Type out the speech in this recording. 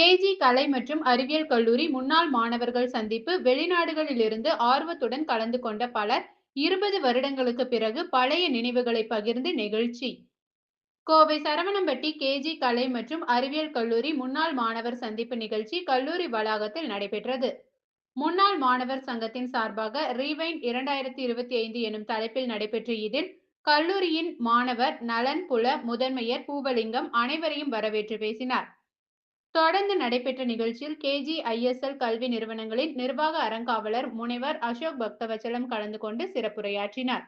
KG கலை மற்றும் அறிவியல் கல்லூரி முன்னாள் மாணவர்கள் சந்திப்பு வெளிநாடுகளிலிருந்து ஆர்வத்துடன் கலந்து கொண்ட பலர் இருபது வருடங்களுக்கு பிறகு பழைய நினைவுகளை பகிர்ந்து நிகழ்ச்சி. கோவை சரவணம்பட்டி கேஜி கலை மற்றும் அறிவியல் கல்லூரி முன்னாள் மாணவர் சந்திப்பு நிகழ்ச்சி கல்லூரி வளாகத்தில் நடைபெற்றது. முன்னாள் மாணவர் சங்கத்தின் சார்பாக ரீவைன் இரண்டாயிரத்தி இருபத்தி ஐந்து எனும் தலைப்பில் நடைபெற்ற இதில் கல்லூரியின் மாணவர் நலன் புல முதன்மையர் பூவலிங்கம் அனைவரையும் வரவேற்று பேசினார். தொடர்ந்து நடைபெற்ற நிகழ்ச்சியில் கேஜி ஐஎஸ்எல் கல்வி நிறுவனங்களின் நிர்வாக அறங்காவலர் முனைவர் அசோக் பக்தவச்சலம் கலந்து கொண்டு சிறப்புரையாற்றினார்.